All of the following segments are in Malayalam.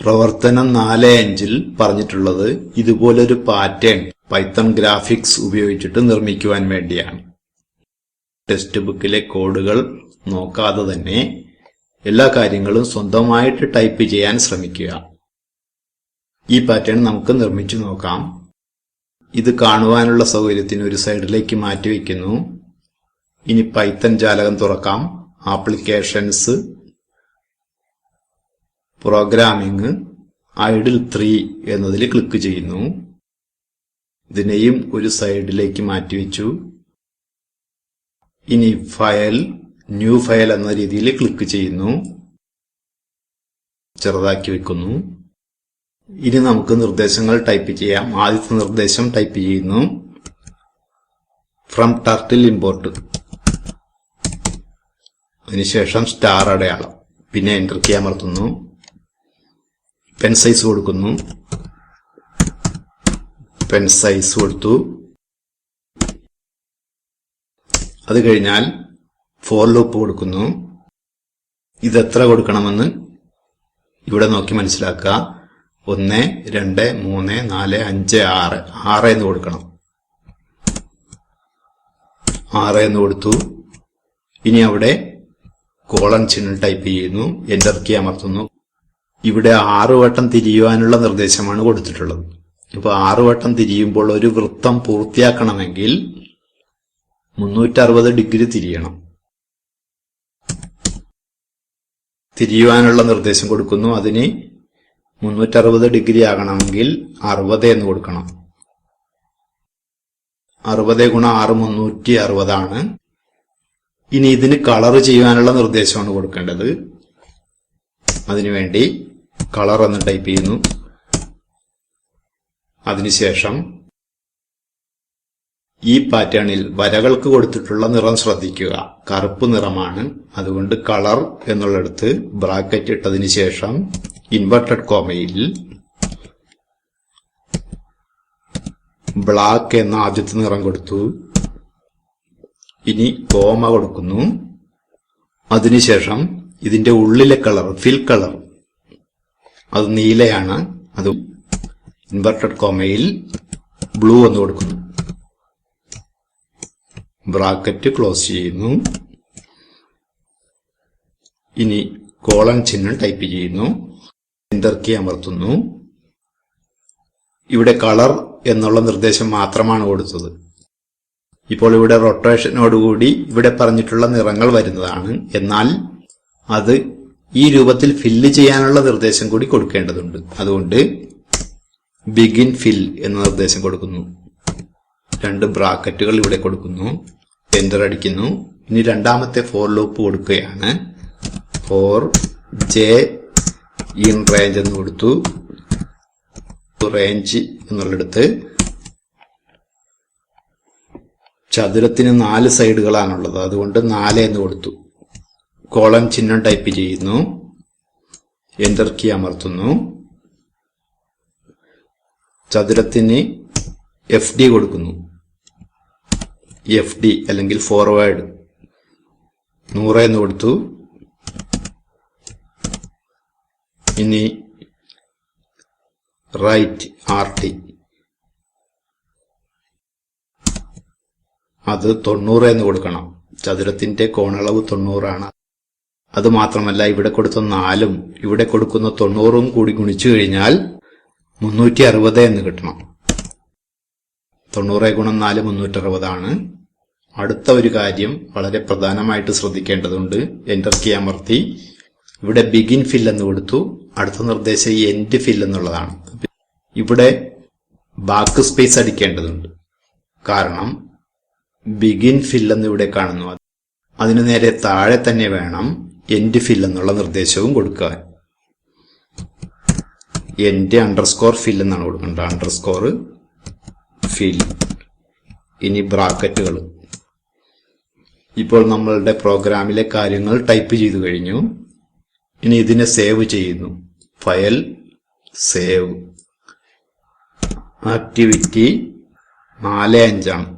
പ്രവർത്തനം നാല് അഞ്ചിൽ പറഞ്ഞിട്ടുള്ളത് ഇതുപോലൊരു പാറ്റേൺ പൈത്തൺ ഗ്രാഫിക്സ് ഉപയോഗിച്ചിട്ട് നിർമ്മിക്കുവാൻ വേണ്ടിയാണ്. ടെക്സ്റ്റ് ബുക്കിലെ കോഡുകൾ നോക്കാതെ തന്നെ എല്ലാ കാര്യങ്ങളും സ്വന്തമായിട്ട് ടൈപ്പ് ചെയ്യാൻ ശ്രമിക്കുക. ഈ പാറ്റേൺ നമുക്ക് നിർമ്മിച്ചു നോക്കാം. ഇത് കാണുവാനുള്ള സൗകര്യത്തിന് ഒരു സൈഡിലേക്ക് മാറ്റിവെക്കുന്നു ഇനി പൈത്തൺ ജാലകം തുറക്കാം. ആപ്ലിക്കേഷൻസ് പ്രോഗ്രാമിംഗ് ഐഡിൽ ത്രീ എന്നതിൽ ക്ലിക്ക് ചെയ്യുന്നു. ഇതിനെയും ഒരു സൈഡിലേക്ക് മാറ്റിവെച്ചു ഇനി ഫയൽ ന്യൂ ഫയൽ എന്ന രീതിയിൽ ക്ലിക്ക് ചെയ്യുന്നു. ചെറുതാക്കി വെക്കുന്നു. ഇനി നമുക്ക് നിർദ്ദേശങ്ങൾ ടൈപ്പ് ചെയ്യാം. ആദ്യത്തെ നിർദ്ദേശം ടൈപ്പ് ചെയ്യുന്നു. ഫ്രം ടർട്ടിൽ ഇമ്പോർട്ട് അതിനുശേഷം സ്റ്റാർ അടയാളം. പിന്നെ എന്റർ കീ അമർത്തുന്നു. പെൻ സൈസ് കൊടുക്കുന്നു. പെൻ സൈസ് കൊടുത്തു. അത് കഴിഞ്ഞാൽ ഫോർ ലൂപ്പ് കൊടുക്കുന്നു. ഇത് എത്ര കൊടുക്കണമെന്ന് ഇവിടെ നോക്കി മനസ്സിലാക്കുക. ഒന്ന് രണ്ട് മൂന്ന് നാല് അഞ്ച് ആറ്. ആറ് എന്ന് കൊടുക്കണം. ആറ് എന്ന് കൊടുത്തു. ഇനി അവിടെ കോളൺ ചിഹ്നം ടൈപ്പ് ചെയ്യുന്നു. എന്റർ കീ അമർത്തുന്നു. ഇവിടെ ആറു വട്ടം തിരിയുവാനുള്ള നിർദ്ദേശമാണ് കൊടുത്തിട്ടുള്ളത്. ഇപ്പൊ ആറു വട്ടം തിരിയുമ്പോൾ ഒരു വൃത്തം പൂർത്തിയാക്കണമെങ്കിൽ മുന്നൂറ്ററുപത് ഡിഗ്രി തിരിയണം. തിരിയുവാനുള്ള നിർദ്ദേശം കൊടുക്കുന്നു. അതിന് മുന്നൂറ്ററുപത് ഡിഗ്രി ആകണമെങ്കിൽ അറുപത് എന്ന് കൊടുക്കണം. അറുപത് ഗുണം ആറ് മുന്നൂറ്റി അറുപതാണ്. ഇനി ഇതിന് കളർ ചെയ്യുവാനുള്ള നിർദ്ദേശമാണ് കൊടുക്കേണ്ടത്. അതിനുവേണ്ടി കളർ എന്ന് ടൈപ്പ് ചെയ്യുന്നു. അതിനുശേഷം ഈ പാറ്റേണിൽ വരകൾക്ക് കൊടുത്തിട്ടുള്ള നിറം ശ്രദ്ധിക്കുക. കറുപ്പ് നിറമാണ്. അതുകൊണ്ട് കളർ എന്നുള്ളിടത്ത് ബ്രാക്കറ്റ് ഇട്ടതിന് ശേഷം ഇൻവെർട്ടഡ് കോമയിൽ ബ്ലാക്ക് എന്ന ആദ്യത്തെ നിറം കൊടുത്തു. ഇനി കോമ കൊടുക്കുന്നു. അതിനുശേഷം ഇതിന്റെ ഉള്ളിലെ കളർ ഫിൽ കളർ അത് നീലയാണ്. അത് ഇൻവെർട്ടഡ് കോമയിൽ ബ്ലൂ എന്ന് കൊടുക്കുന്നു. ബ്രാക്കറ്റ് ക്ലോസ് ചെയ്യുന്നു. ഇനി കോളൻ ചിഹ്നം ടൈപ്പ് ചെയ്യുന്നു. എന്റർ കീ അമർത്തുന്നു. ഇവിടെ കളർ എന്നുള്ള നിർദ്ദേശം മാത്രമാണ് കൊടുത്തത്. ഇപ്പോൾ ഇവിടെ റൊട്ടേഷനോടുകൂടി ഇവിടെ പറഞ്ഞിട്ടുള്ള നിറങ്ങൾ വരുന്നതാണ്. എന്നാൽ അത് ഈ രൂപത്തിൽ ഫില്ല് ചെയ്യാനുള്ള നിർദ്ദേശം കൂടി കൊടുക്കേണ്ടതുണ്ട്. അതുകൊണ്ട് ബിഗിൻ ഫിൽ എന്ന നിർദ്ദേശം കൊടുക്കുന്നു. രണ്ട് ബ്രാക്കറ്റുകൾ ഇവിടെ കൊടുക്കുന്നു. എന്റർ അടിക്കുന്നു. ഇനി രണ്ടാമത്തെ ഫോർ ലൂപ്പ് കൊടുക്കുകയാണ്. ഫോർ ജെ ഇൻ റേഞ്ച് എന്ന് കൊടുത്തു. റേഞ്ച് എന്നുള്ളിടത്ത് ചതുരത്തിന് നാല് സൈഡുകളാണുള്ളത് അതുകൊണ്ട് നാല് എന്ന് കൊടുത്തു. കോളം ചിഹ്നം ടൈപ്പ് ചെയ്യുന്നു. എന്റർ കീ അമർത്തുന്നു. ചതുരത്തിന് എഫ് ഡി കൊടുക്കുന്നു. എഫ് ഡി അല്ലെങ്കിൽ ഫോർവേഡ് നൂറ് എന്ന് കൊടുത്തു. ഇനി റൈറ്റ് ആർ ടി അത് തൊണ്ണൂറ് എന്ന് കൊടുക്കണം. ചതുരത്തിന്റെ കോണളവ് തൊണ്ണൂറാണ്. അത് മാത്രമല്ല ഇവിടെ കൊടുത്ത നാലും ഇവിടെ കൊടുക്കുന്ന തൊണ്ണൂറും കൂടി ഗുണിച്ചു കഴിഞ്ഞാൽ മുന്നൂറ്റി അറുപത് എന്ന് കിട്ടണം. തൊണ്ണൂറ് ഗുണം നാല് മുന്നൂറ്റി അറുപതാണ് അടുത്ത ഒരു കാര്യം വളരെ പ്രധാനമായിട്ട് ശ്രദ്ധിക്കേണ്ടതുണ്ട്. എന്റർ കീ അമർത്തി. ഇവിടെ ബിഗിൻ ഫിൽ എന്ന് കൊടുത്തു. അടുത്ത നിർദ്ദേശം എൻഡ് ഫിൽ എന്നുള്ളതാണ്. ഇവിടെ ബാക്ക് സ്പേസ് അടിക്കേണ്ടതുണ്ട്. കാരണം ബിഗിൻ ഫിൽ എന്ന് ഇവിടെ കാണുന്നു. അതിനു നേരെ താഴെ തന്നെ വേണം. എൻഡ് ഫിൽ എന്നുള്ള നിർദ്ദേശവും കൊടുക്കാൻ എൻഡ് അണ്ടർസ്കോർ ഫിൽ എന്നാണ് കൊടുക്കേണ്ടത്. അണ്ടർസ്കോർ ഫിൽ ഇനി ബ്രാക്കറ്റുകൾ. ഇപ്പോൾ നമ്മളുടെ പ്രോഗ്രാമിലെ കാര്യങ്ങൾ ടൈപ്പ് ചെയ്തു കഴിഞ്ഞു. ഇനി ഇതിനെ സേവ് ചെയ്യുന്നു. ഫയൽ സേവ് ആക്ടിവിറ്റി നാല് അഞ്ചാണ്.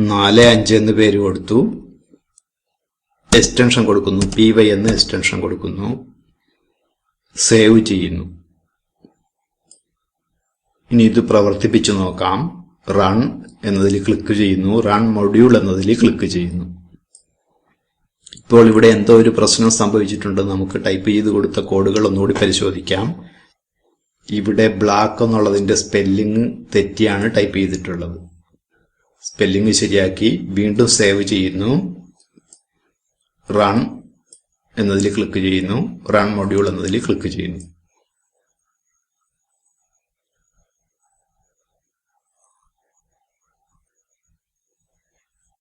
നാല് അഞ്ച് എന്ന് പേര് കൊടുത്തു. എക്സ്റ്റൻഷൻ കൊടുക്കുന്നു. പി വൈ എന്ന് എക്സ്റ്റൻഷൻ കൊടുക്കുന്നു. സേവ് ചെയ്യുന്നു. ഇനി ഇത് പ്രവർത്തിപ്പിച്ചു നോക്കാം. റൺ എന്നതിൽ ക്ലിക്ക് ചെയ്യുന്നു. റൺ മൊഡ്യൂൾ എന്നതിൽ ക്ലിക്ക് ചെയ്യുന്നു. ഇപ്പോൾ ഇവിടെ എന്തോ ഒരു പ്രശ്നം സംഭവിച്ചിട്ടുണ്ട്. നമുക്ക് ടൈപ്പ് ചെയ്ത് കൊടുത്ത കോഡുകൾ ഒന്നുകൂടി പരിശോധിക്കാം. ഇവിടെ ബ്ലാക്ക് എന്നുള്ളതിന്റെ സ്പെല്ലിംഗ് തെറ്റിയാണ് ടൈപ്പ് ചെയ്തിട്ടുള്ളത്. സ്പെല്ലിംഗ് ശരിയാക്കി. വീണ്ടും സേവ് ചെയ്യുന്നു. റൺ എന്നതിൽ ക്ലിക്ക് ചെയ്യുന്നു. റൺ മൊഡ്യൂൾ എന്നതിൽ ക്ലിക്ക് ചെയ്യുന്നു.